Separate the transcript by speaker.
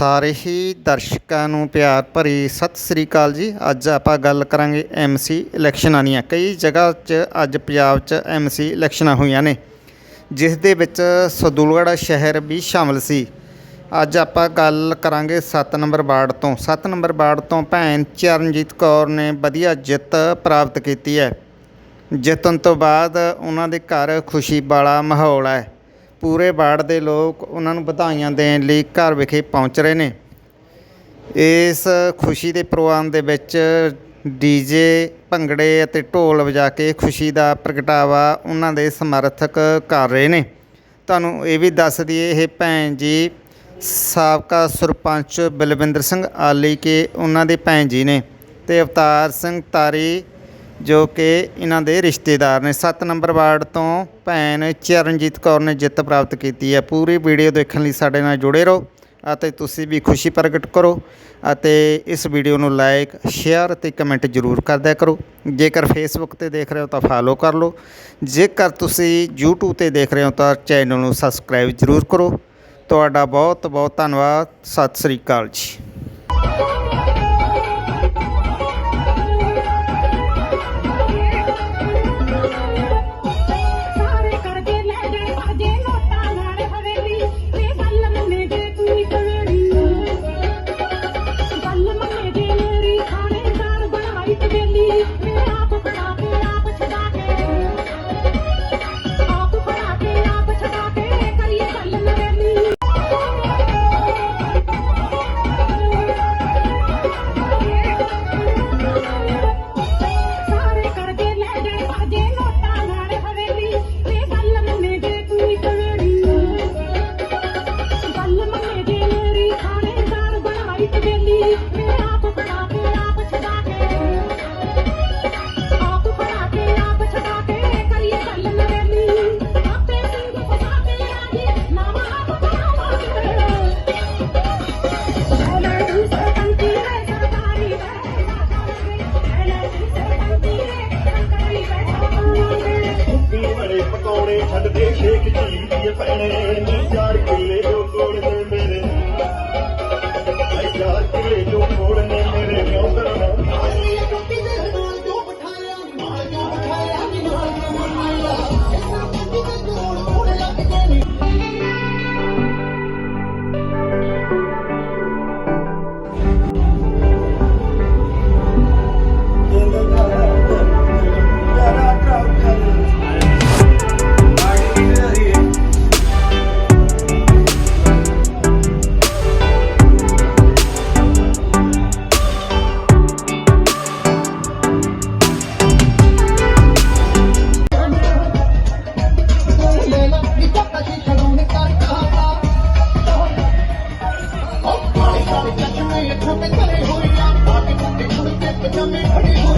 Speaker 1: ਸਾਰੇ ਹੀ ਦਰਸ਼ਕਾਂ ਨੂੰ ਪਿਆਰ ਭਰੀ ਸਤਿ ਸ੍ਰੀ ਅਕਾਲ ਜੀ। ਅੱਜ ਆਪਾਂ ਗੱਲ ਕਰਾਂਗੇ ਐਮਸੀ ਇਲੈਕਸ਼ਨਾਂ ਦੀਆਂ। ਕਈ ਜਗ੍ਹਾ 'ਚ ਅੱਜ ਪੰਜਾਬ 'ਚ ਐਮਸੀ ਇਲੈਕਸ਼ਨਾਂ ਹੋਈਆਂ ਨੇ, ਜਿਸ ਦੇ ਵਿੱਚ ਸਦੂਲਗੜ੍ਹ ਸ਼ਹਿਰ ਵੀ ਸ਼ਾਮਲ ਸੀ। ਅੱਜ ਆਪਾਂ ਗੱਲ ਕਰਾਂਗੇ 7 ਨੰਬਰ ਵਾਰਡ ਤੋਂ। 7 ਨੰਬਰ ਵਾਰਡ ਤੋਂ ਭੈਣ ਚਰਨਜੀਤ ਕੌਰ ਨੇ ਵਧੀਆ ਜਿੱਤ ਪ੍ਰਾਪਤ ਕੀਤੀ ਹੈ। ਜਿੱਤਣ ਤੋਂ ਬਾਅਦ ਉਹਨਾਂ ਦੇ ਘਰ ਖੁਸ਼ੀ ਵਾਲਾ ਮਾਹੌਲ ਹੈ। ਪੂਰੇ ਵਾਰਡ ਦੇ ਲੋਕ ਉਹਨਾਂ ਨੂੰ ਵਧਾਈਆਂ ਦੇਣ ਲਈ ਘਰ ਵਿਖੇ ਪਹੁੰਚ ਰਹੇ ਨੇ। ਇਸ ਖੁਸ਼ੀ ਦੇ ਪ੍ਰੋਗਰਾਮ ਦੇ ਵਿੱਚ ਡੀਜੇ ਭੰਗੜੇ ਅਤੇ ਢੋਲ ਵਜਾ ਕੇ ਖੁਸ਼ੀ ਦਾ ਪ੍ਰਗਟਾਵਾ ਉਹਨਾਂ ਦੇ ਸਮਰਥਕ ਕਰ ਰਹੇ ਨੇ। ਤੁਹਾਨੂੰ ਇਹ ਵੀ ਦੱਸ ਦਈਏ, ਇਹ ਭੈਣ ਜੀ ਸਾਬਕਾ ਸਰਪੰਚ ਬਲਵਿੰਦਰ ਸਿੰਘ ਆਲੀ ਕੇ ਉਹਨਾਂ ਦੇ ਭੈਣ ਜੀ ਨੇ ਤੇ ਅਵਤਾਰ ਸਿੰਘ ਤਾਰੀ ਜੋ ਕਿ ਇਹਨਾਂ ਦੇ ਰਿਸ਼ਤੇਦਾਰ ਨੇ। 7 ਨੰਬਰ ਵਾਰਡ ਤੋਂ ਭੈਣ ਚਰਨਜੀਤ ਕੌਰ ਨੇ ਜਿੱਤ ਪ੍ਰਾਪਤ ਕੀਤੀ ਹੈ। ਪੂਰੀ ਵੀਡੀਓ ਦੇਖਣ ਲਈ ਸਾਡੇ ਨਾਲ ਜੁੜੇ ਰਹੋ ਅਤੇ ਤੁਸੀਂ ਵੀ ਖੁਸ਼ੀ ਪ੍ਰਗਟ ਕਰੋ ਅਤੇ ਇਸ ਵੀਡੀਓ ਨੂੰ ਲਾਈਕ ਸ਼ੇਅਰ ਅਤੇ ਕਮੈਂਟ ਜ਼ਰੂਰ ਕਰਦਿਆ ਕਰੋ। ਜੇਕਰ ਫੇਸਬੁੱਕ ਤੇ ਦੇਖ ਰਹੇ ਹੋ ਤਾਂ ਫਾਲੋ ਕਰ ਲਓ। ਜੇਕਰ ਤੁਸੀਂ YouTube ਤੇ ਦੇਖ ਰਹੇ ਹੋ ਤਾਂ ਚੈਨਲ ਨੂੰ ਸਬਸਕ੍ਰਾਈਬ ਜ਼ਰੂਰ ਕਰੋ। ਤੁਹਾਡਾ ਬਹੁਤ ਬਹੁਤ ਧੰਨਵਾਦ। ਸਤਿ ਸ੍ਰੀ ਅਕਾਲ ਜੀ।
Speaker 2: ਪਕੌੜੇ ਛੱਡਦੇ ਸ਼ੇਖ ਜੀ ਦੀ ਭੈਣੇ, ਨੀ ਚਾਰ ਕਿੱਲੇ ਜੋ ਕੋਲ ਨੇ ਮੇਰੇ। ਚਾਰ ਕਿੱਲੇ coming.